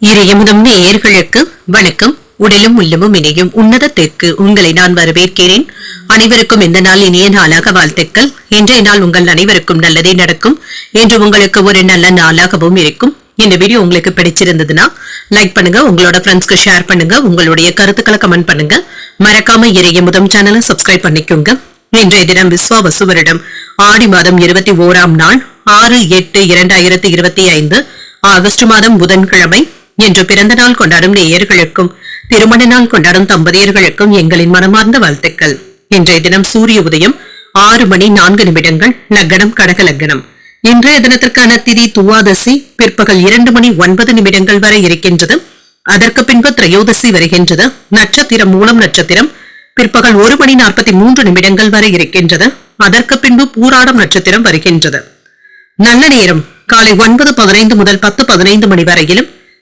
இரு இறையமுதம் நேயர்களுக்கு வணக்கம். உடலும் உள்ளமும் இணையும் உன்னதத்திற்கு உங்களை நான் வரவேற்கிறேன். அனைவருக்கும் இந்த நாள் இனிய நாளாக வாழ்த்துக்கள். இன்றைய நாள் உங்கள் அனைவருக்கும் நல்லதே நடக்கும். என்று உங்களுக்கு ஒரு நல்ல நாளாகவும் இருக்கும். இந்த வீடியோ உங்களுக்கு பிடிச்சிருந்ததுன்னா லைக் பண்ணுங்க உங்களோட ஃப்ரெண்ட்ஸ்க்கு ஷேர் பண்ணுங்க உங்களுடைய கருத்துக்களை கமெண்ட் பண்ணுங்க. மறக்காம இறைய முதம் சேனலை சப்ஸ்கிரைப் பண்ணிக்கோங்க. இன்றைய தினம் விஸ்வாவசு வருடம். ஆடி மாதம் இருபத்தி ஓராம் நாள் ஆறு எட்டு இரண்டாயிரத்தி இருபத்தி ஐந்து ஆகஸ்ட் மாதம் புதன்கிழமை இன்று பிறந்த நாள் கொண்டாடும் நேயர்களுக்கும் திருமண நாள் கொண்டாடும் தம்பதியர்களுக்கும் எங்களின் மனமார்ந்த வாழ்த்துக்கள். இன்றைய தினம் சூரிய உதயம் ஆறு மணி நான்கு நிமிடங்கள் லக்னம் கடக லக்னம் இன்றைய தினத்திற்கான திதி துவாதசி பிற்பகல் இரண்டு மணி ஒன்பது நிமிடங்கள் வரை இருக்கின்றது. அதற்கு பின்பு திரையோதசி வருகின்றது. நட்சத்திரம் மூலம் நட்சத்திரம் பிற்பகல் ஒரு மணி நாற்பத்தி மூன்று நிமிடங்கள் வரை இருக்கின்றது. அதற்கு பின்பு பூராடம் நட்சத்திரம் வருகின்றது. நல்ல நேரம் காலை ஒன்பது பதினைந்து முதல் பத்து பதினைந்து மணி வரையிலும்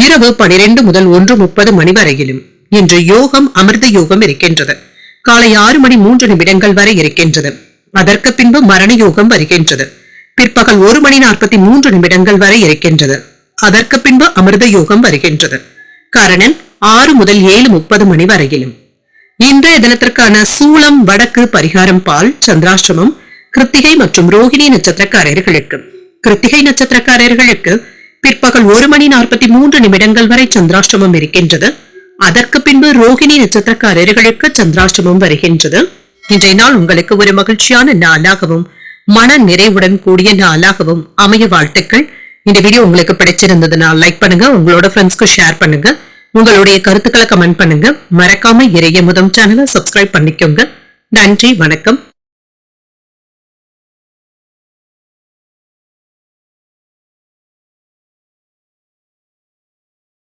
இரவு பனிரெண்டு முதல் ஒன்று முப்பது மணி வரையிலும் இன்று யோகம் அமிர்த யோகம் இருக்கின்றது. காலை ஆறு மணி மூன்று நிமிடங்கள் வரை இருக்கின்றது. அதற்கு பின்பு மரண யோகம் வருகின்றது. பிற்பகல் ஒரு மணி நாற்பத்தி மூன்று நிமிடங்கள் வரை இருக்கின்றது. அதற்கு பின்பு அமிர்த யோகம் வருகின்றது. காரணன் ஆறு முதல் ஏழு முப்பது மணி வரையிலும். இன்றைய தினத்திற்கான சூளம் வடக்கு பரிகாரம் பால் சந்திராசிரமம் கிருத்திகை மற்றும் ரோஹிணி நட்சத்திரக்காரர்களுக்கு கிருத்திகை நட்சத்திரக்காரர்களுக்கு பிற்பகல் ஒரு மணி நாற்பத்தி மூன்று நிமிடங்கள் வரை சந்திராஷ்டமம் இருக்கின்றது. அதற்கு பின்பு ரோகிணி நட்சத்திரக்காரர்களுக்கு சந்திராஷ்டமம் வருகின்றது. இன்றைய நாள் உங்களுக்கு ஒரு மகிழ்ச்சியான நாளாகவும் மன நிறைவுடன் கூடிய நாளாகவும் அமைய வாழ்த்துக்கள். இந்த வீடியோ உங்களுக்கு பிடிச்சிருந்ததுன்னா லைக் பண்ணுங்க உங்களோட ஃப்ரெண்ட்ஸ்க்கு ஷேர் பண்ணுங்க உங்களுடைய கருத்துக்களை கமெண்ட் பண்ணுங்க. மறக்காம இறைய முதம் சேனலை சப்ஸ்கிரைப் பண்ணிக்கோங்க. நன்றி வணக்கம்.